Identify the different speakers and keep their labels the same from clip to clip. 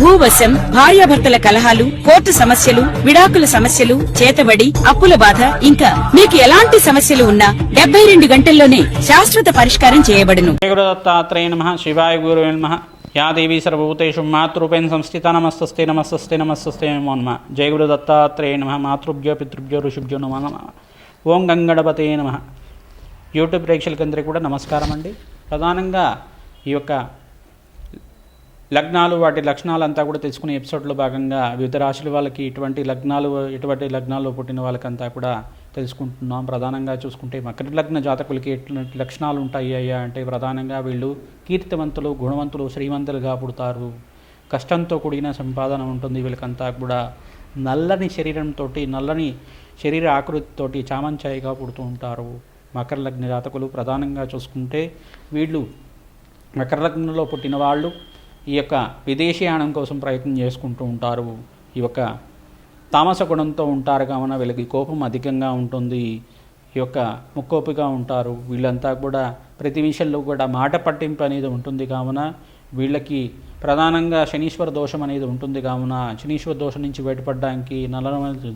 Speaker 1: భూవశం భార్యాభర్తల కలహాలు కోర్టు సమస్యలు విడాకుల సమస్యలు చేతబడి అప్పుల బాధ ఇంకా మీకు ఎలాంటి సమస్యలు ఉన్నా డెబ్బై రెండు గంటల్లోనే శాశ్వత పరిష్కారం చేయబడును.
Speaker 2: జయ నమ శివాయ గురు నమ యా దేవీ సర్వభూతేషు మాతృపేణ సంస్థిత నమస్తస్తే నమస్తస్తే నమస్తస్తే నమో నమ. జయ గురు దత్తాత్రేయ నమ మాతృభ్యో పితృభ్యో ఋషుభ్యో నమ నమ. ఓం గంగడపతే నమ. యూట్యూబ్ ప్రేక్షకులందరికీ కూడా నమస్కారం అండి ప్రధానంగా ఈ యొక్క లగ్నాలు వాటి లక్షణాలు అంతా కూడా తెలుసుకునే ఎపిసోడ్లో భాగంగా వివిధ రాశుల వాళ్ళకి ఇటువంటి లగ్నాలు ఎటువంటి లగ్నాల్లో పుట్టిన వాళ్ళకంతా కూడా తెలుసుకుంటున్నాం. ప్రధానంగా చూసుకుంటే మకర లగ్న జాతకులకి ఎటువంటి లక్షణాలు ఉంటాయి? అయ్యా అంటే ప్రధానంగా వీళ్ళు కీర్తివంతులు గుణవంతులు శ్రీమంతులుగా పుడతారు. కష్టంతో కూడిన సంపాదన ఉంటుంది. వీళ్ళకంతా కూడా నల్లని శరీరంతో నల్లని శరీర ఆకృతితోటి చామంచాయిగా పుడుతూ ఉంటారు మకర లగ్న జాతకులు. ప్రధానంగా చూసుకుంటే వీళ్ళు మకర లగ్నంలో పుట్టిన వాళ్ళు ఈ యొక్క విదేశీయానం కోసం ప్రయత్నం చేసుకుంటూ ఉంటారు. ఈ యొక్క తామస గుణంతో ఉంటారు కావున వీళ్ళకి కోపం అధికంగా ఉంటుంది. ఈ యొక్క ముక్కోపిగా ఉంటారు. వీళ్ళంతా కూడా ప్రతి విషయంలో కూడా మాట పట్టింపు అనేది ఉంటుంది కావున వీళ్ళకి ప్రధానంగా శనీశ్వర దోషం అనేది ఉంటుంది కావున శనీశ్వర దోషం నుంచి బయటపడడానికి నల్ల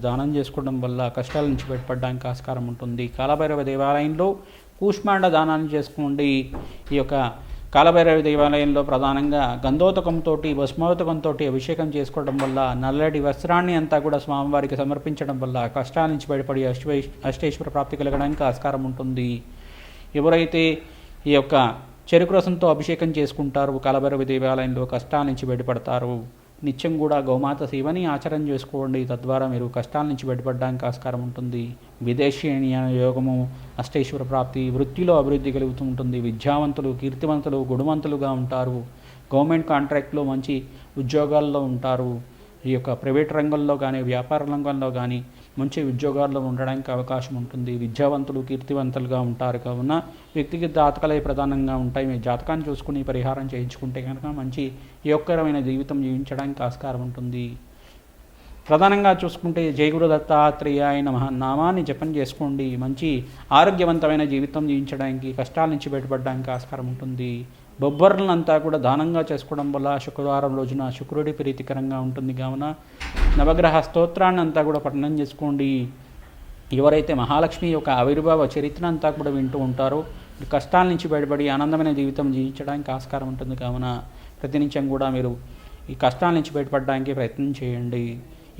Speaker 2: దానం చేసుకోవడం వల్ల కష్టాల నుంచి బయటపడడానికి ఆస్కారం ఉంటుంది. కాలభైరవ దేవాలయంలో కూష్మాండ దానాన్ని చేసుకోండి. ఈ యొక్క కాలభైరవి దేవాలయంలో ప్రధానంగా గంధోతకంతో భస్మోతకంతో అభిషేకం చేసుకోవడం వల్ల నల్లటి వస్త్రాన్ని అంతా కూడా స్వామివారికి సమర్పించడం వల్ల కష్టాల నుంచి బయటపడి అష్టై అష్టేశ్వర ప్రాప్తి కలగడానికి ఆస్కారం ఉంటుంది. ఎవరైతే ఈ యొక్క చెరుకు రసంతో అభిషేకం చేసుకుంటారు కాలభైరవి దేవాలయంలో కష్టాల నుంచి బయటపడతారు. నిత్యం కూడా గోమాత సేవని ఆచరణ చేసుకోండి. తద్వారా మీరు కష్టాల నుంచి బయటపడడానికి ఆస్కారం ఉంటుంది. విదేశీ యోగము అష్టేశ్వర ప్రాప్తి వృత్తిలో అభివృద్ధి కలుగుతూ ఉంటుంది. విద్యావంతులు కీర్తివంతులు గుణవంతులుగా ఉంటారు. గవర్నమెంట్ కాంట్రాక్ట్లో మంచి ఉద్యోగాల్లో ఉంటారు. ఈ యొక్క ప్రైవేట్ రంగంలో కానీ వ్యాపార రంగంలో కానీ మంచి ఉద్యోగాల్లో ఉండడానికి అవకాశం ఉంటుంది. విద్యావంతులు కీర్తివంతులుగా ఉంటారు. కావున వ్యక్తిగత జాతకాలే ప్రధానంగా ఉంటాయి. మీ జాతకాన్ని చూసుకుని పరిహారం చేయించుకుంటే కనుక మంచి యోగకరమైన జీవితం జీవించడానికి ఆస్కారం ఉంటుంది. ప్రధానంగా చూసుకుంటే జయగురు దత్తాత్రేయ నమ. నామాన్ని జపం చేసుకోండి. మంచి ఆరోగ్యవంతమైన జీవితం జీవించడానికి కష్టాల నుంచి బయటపడడానికి ఆస్కారం ఉంటుంది. బొబ్బర్లంతా కూడా దానంగా చేసుకోవడం వల్ల శుక్రవారం రోజున శుక్రుడి ప్రీతికరంగా ఉంటుంది. కావున నవగ్రహ స్తోత్రాన్ని అంతా కూడా పఠనం చేసుకోండి. ఎవరైతే మహాలక్ష్మి యొక్క ఆవిర్భావ చరిత్ర అంతా కూడా వింటూ ఉంటారో కష్టాల నుంచి బయటపడి ఆనందమైన జీవితం జీవించడానికి ఆస్కారం ఉంటుంది. కావున ప్రతినిత్యం కూడా మీరు ఈ కష్టాల నుంచి బయటపడడానికి ప్రయత్నం చేయండి.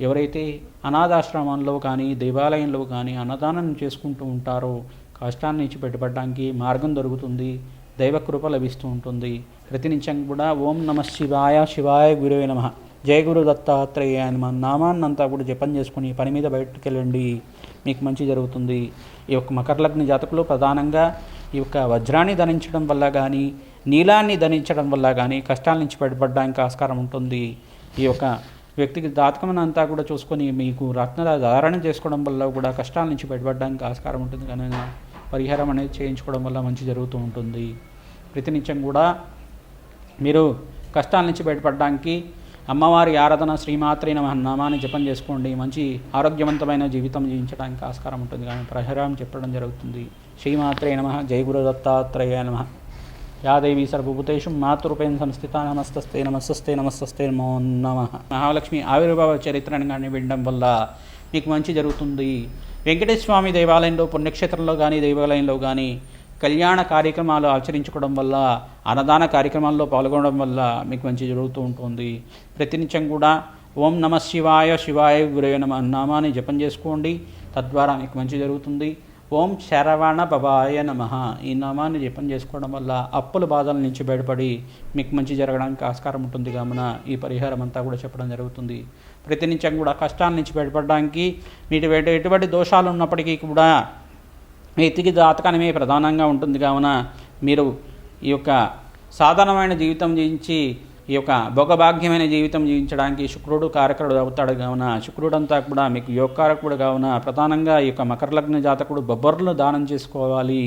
Speaker 2: ఎవరైతే అనాథాశ్రమంలో కానీ దేవాలయంలో కానీ అన్నదానం చేసుకుంటూ ఉంటారో కష్టాల నుంచి బయటపడడానికి మార్గం దొరుకుతుంది. దైవ కృప లభిస్తూ ఉంటుంది. ప్రతినిత్యం కూడా ఓం నమ శివాయ శివాయ గురువే నమ. జయ గురు దత్తాత్రేయ అని మన నామాన్నంతా కూడా జపం చేసుకుని పని మీద బయటకు వెళ్ళండి మీకు మంచి జరుగుతుంది. ఈ యొక్క మకర లగ్న జాతకులు ప్రధానంగా ఈ యొక్క వజ్రాన్ని ధరించడం వల్ల కానీ నీలాన్ని ధరించడం వల్ల కానీ కష్టాల నుంచి బయటపడడానికి ఆస్కారం ఉంటుంది. ఈ యొక్క వ్యక్తికి జాతకం అంతా కూడా చూసుకొని మీకు రత్న ధారణ చేసుకోవడం వల్ల కూడా కష్టాల నుంచి బయటపడడానికి ఆస్కారం ఉంటుంది కానీ పరిహారం అనేది చేయించుకోవడం వల్ల మంచి జరుగుతూ ఉంటుంది. ప్రతినిత్యం కూడా మీరు కష్టాల నుంచి బయటపడడానికి అమ్మవారి ఆరాధన శ్రీమాత్రి నమ నామాన్ని జపం చేసుకోండి. మంచి ఆరోగ్యవంతమైన జీవితం జీవించడానికి ఆస్కారం ఉంటుంది. కానీ పరిహారం చెప్పడం జరుగుతుంది. శ్రీమాత్రే నమ జయ గురు దత్తాత్రేయ నమ. యాదేవి సర్వభూతేషు మాతృపేణ సంస్థిత నమస్తస్తే నమస్తస్తే నమస్తస్తే నమో నమ. మహాలక్ష్మి ఆవిర్భావ చరిత్రను కానీ వినడం వల్ల మీకు మంచి జరుగుతుంది. వెంకటేశ్వర స్వామి దేవాలయంలో పుణ్యక్షేత్రంలో కానీ దేవాలయంలో కానీ కళ్యాణ కార్యక్రమాలు ఆచరించుకోవడం వల్ల అన్నదాన కార్యక్రమాల్లో పాల్గొనడం వల్ల మీకు మంచి జరుగుతూ ఉంటుంది. ప్రతినిత్యం కూడా ఓం నమ శివాయ శివాయ గురయ నమ నామాన్ని జపం చేసుకోండి. తద్వారా మీకు మంచి జరుగుతుంది. ఓం శరవణ బబాయ నమ. ఈ నామాన్ని జపం చేసుకోవడం వల్ల అప్పుల బాధల నుంచి బయటపడి మీకు మంచి జరగడానికి ఆస్కారం ఉంటుంది. కావున ఈ పరిహారం అంతా కూడా చెప్పడం జరుగుతుంది. ప్రతినిత్యం కూడా కష్టాల నుంచి బయటపడడానికి వీటి ఎటువంటి దోషాలు ఉన్నప్పటికీ కూడా ఎతికి జాతకమే ప్రధానంగా ఉంటుంది. కావున మీరు ఈ యొక్క సాధారణమైన జీవితం జీవించి ఈ యొక్క భోగభాగ్యమైన జీవితం జీవించడానికి శుక్రుడు కారకుడు అవుతాడు. కావున శుక్రుడంతా కూడా మీకు యోగకారకుడు కావున ప్రధానంగా ఈ యొక్క మకరలగ్న జాతకుడు బొబ్బర్లు దానం చేసుకోవాలి.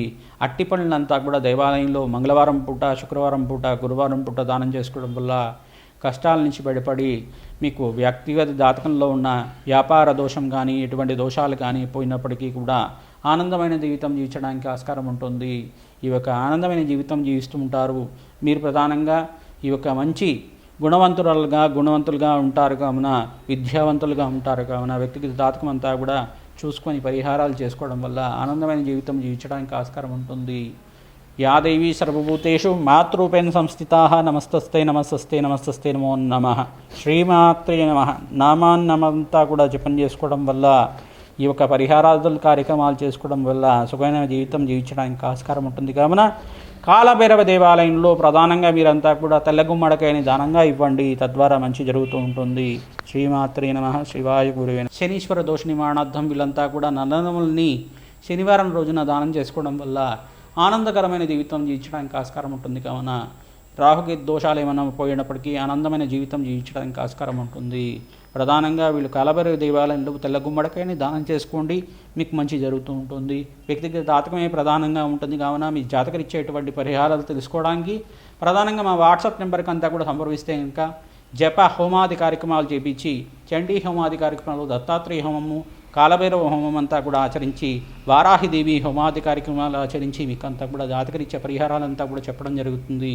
Speaker 2: అట్టి పనులంతా కూడా దేవాలయంలో మంగళవారం పూట శుక్రవారం పూట గురువారం పూట దానం చేసుకోవడం వల్ల కష్టాల నుంచి బయటపడి మీకు వ్యక్తిగత జాతకంలో ఉన్న వ్యాపార దోషం కానీ ఎటువంటి దోషాలు కానీ పోయినప్పటికీ కూడా ఆనందమైన జీవితం జీవించడానికి ఆస్కారం ఉంటుంది. ఈ యొక్క ఆనందమైన జీవితం జీవిస్తూ ఉంటారు. మీరు ప్రధానంగా ఈ యొక్క మంచి గుణవంతురాలుగా గుణవంతులుగా ఉంటారు కావున విద్యావంతులుగా ఉంటారు కావున వ్యక్తిగత జాతకం అంతా కూడా చూసుకొని పరిహారాలు చేసుకోవడం వల్ల ఆనందమైన జీవితం జీవించడానికి ఆస్కారం ఉంటుంది. యాదేవి సర్వభూతేషు మాతృపేణ సంస్థితా నమస్తస్తే నమస్తస్తే నమస్తస్తే నమో నమ. శ్రీమాత్రే నమ. నామాన్నమంతా కూడా జపం చేసుకోవడం వల్ల ఈ యొక్క పరిహారాదుల కార్యక్రమాలు చేసుకోవడం వల్ల సుఖమైన జీవితం జీవించడానికి ఆస్కారం ఉంటుంది కావున కాలభైరవ దేవాలయంలో ప్రధానంగా మీరంతా కూడా తెల్లగుమ్మడికాయని దానంగా ఇవ్వండి. తద్వారా మంచి జరుగుతూ ఉంటుంది. శ్రీమాత్రి నమ. శివాయ గురువే శనీశ్వర దోష నివారణార్థం వీళ్ళంతా కూడా నల్లనముల్ని శనివారం రోజున దానం చేసుకోవడం వల్ల ఆనందకరమైన జీవితం జీవించడానికి ఆస్కారం ఉంటుంది. కావున రాహుకి దోషాలు ఏమైనా పోయినప్పటికీ ఆనందమైన జీవితం జీవించడానికి ఆస్కారం ఉంటుంది. ప్రధానంగా వీళ్ళు కలబరి దేవాలయంలో తెల్ల గుమ్మడికాయని దానం చేసుకోండి. మీకు మంచి జరుగుతూ ఉంటుంది. వ్యక్తిగత జాతకమే ప్రధానంగా ఉంటుంది. కావున మీ జాతకరిచ్చేటువంటి పరిహారాలు తెలుసుకోవడానికి ప్రధానంగా మా వాట్సాప్ నెంబర్కి అంతా కూడా సంప్రదిస్తే ఇంకా జప హోమాది కార్యక్రమాలు చేపించి చండీ హోమాది కార్యక్రమాలు దత్తాత్రేయ హోమము కాలభైరవ హోమం అంతా కూడా ఆచరించి వారాహిదేవి హోమాది కార్యక్రమాలు ఆచరించి మీకు అంతా కూడా జాతకరిచ్చే పరిహారాలంతా కూడా చెప్పడం జరుగుతుంది.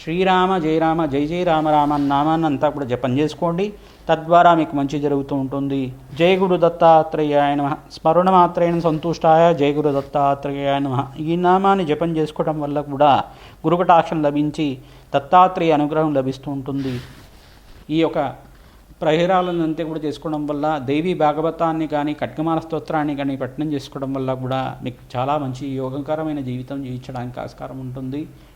Speaker 2: శ్రీరామ జయరామ జై జయ రామ రామ నామాన్ని అంతా కూడా జపం చేసుకోండి. తద్వారా మీకు మంచి జరుగుతూ ఉంటుంది. జయ గురు దత్తాత్రేయాయ నమ. స్మరణ మాత్రేణ సంతుష్టాయ జయ గురు దత్తాత్రేయాయ నమ. ఈ నామాన్ని జపం చేసుకోవడం వల్ల కూడా గురుకటాక్షం లభించి దత్తాత్రేయ అనుగ్రహం లభిస్తూ ఉంటుంది. ఈ యొక్క ప్రహిరాలను అంతే కూడా చేసుకోవడం వల్ల దేవి భాగవతాన్ని కానీ ఖడ్గమాల స్తోత్రాన్ని కానీ పఠనం చేసుకోవడం వల్ల కూడా మీకు చాలా మంచి యోగకరమైన జీవితం జీవించడానికి ఆస్కారం ఉంటుంది.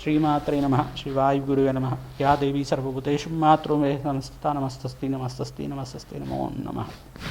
Speaker 2: శ్రీమాత్రే నమ శివాయు గురువే నమ యా దేవీ సర్వభూతేషు మాతృమే నమస్తా నమస్తస్తి నమస్తస్తి నమస్తస్తి నమో నమ